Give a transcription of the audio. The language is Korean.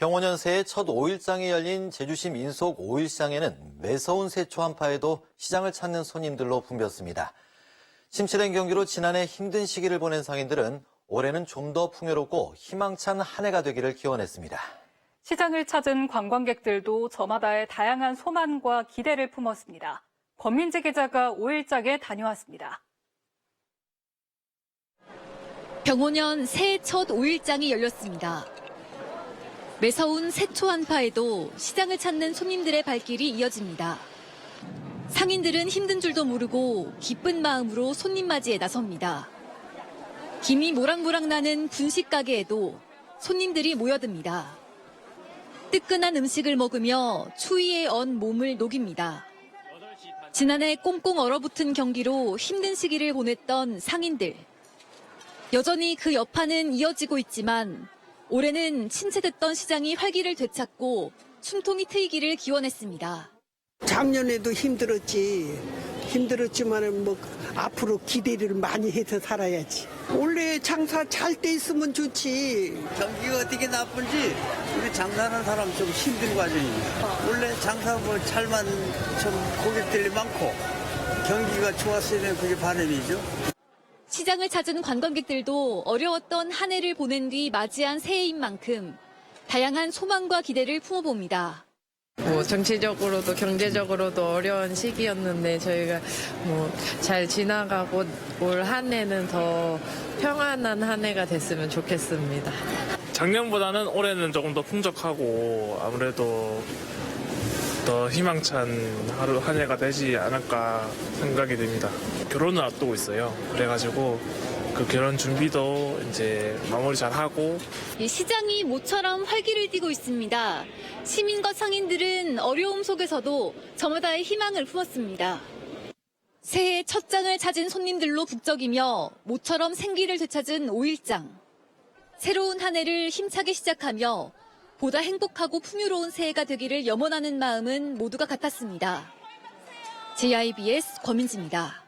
병원연 새해 첫 5일장이 열린 제주시 민속 5일장에는 매서운 새초 한파에도 시장을 찾는 손님들로 붐볐습니다. 침체된 경기로 지난해 힘든 시기를 보낸 상인들은 올해는 좀 더 풍요롭고 희망찬 한 해가 되기를 기원했습니다. 시장을 찾은 관광객들도 저마다의 다양한 소망과 기대를 품었습니다. 권민재 기자가 5일장에 다녀왔습니다. 병원연 새해 첫 5일장이 열렸습니다. 매서운 새초 한파에도 시장을 찾는 손님들의 발길이 이어집니다. 상인들은 힘든 줄도 모르고 기쁜 마음으로 손님 맞이에 나섭니다. 김이 모락모락 나는 분식 가게에도 손님들이 모여듭니다. 뜨끈한 음식을 먹으며 추위에 언 몸을 녹입니다. 지난해 꽁꽁 얼어붙은 경기로 힘든 시기를 보냈던 상인들. 여전히 그 여파는 이어지고 있지만 올해는 침체됐던 시장이 활기를 되찾고 숨통이 트이기를 기원했습니다. 작년에도 힘들었지. 힘들었지만 뭐 앞으로 기대를 많이 해서 살아야지. 원래 장사 잘 돼 있으면 좋지. 경기가 어떻게 나쁜지 우리 장사하는 사람 좀 힘든 과정이에요. 원래 장사 뭐 잘만 좀 고객들이 많고 경기가 좋았으면 그게 바람이죠. 시장을 찾은 관광객들도 어려웠던 한 해를 보낸 뒤 맞이한 새해인 만큼 다양한 소망과 기대를 품어봅니다. 뭐 정치적으로도 경제적으로도 어려운 시기였는데 저희가 뭐 잘 지나가고 올 한 해는 더 평안한 한 해가 됐으면 좋겠습니다. 작년보다는 올해는 조금 더 풍족하고 아무래도 더 희망찬 하루 한 해가 되지 않을까 생각이 됩니다. 결혼을 앞두고 있어요. 그래가지고 그 결혼 준비도 이제 마무리 잘 하고 이 시장이 모처럼 활기를 띠고 있습니다. 시민과 상인들은 어려움 속에서도 저마다의 희망을 품었습니다. 새해 첫 장을 찾은 손님들로 북적이며 모처럼 생기를 되찾은 5일장. 새로운 한 해를 힘차게 시작하며 보다 행복하고 풍요로운 새해가 되기를 염원하는 마음은 모두가 같았습니다. JIBS 권민지입니다.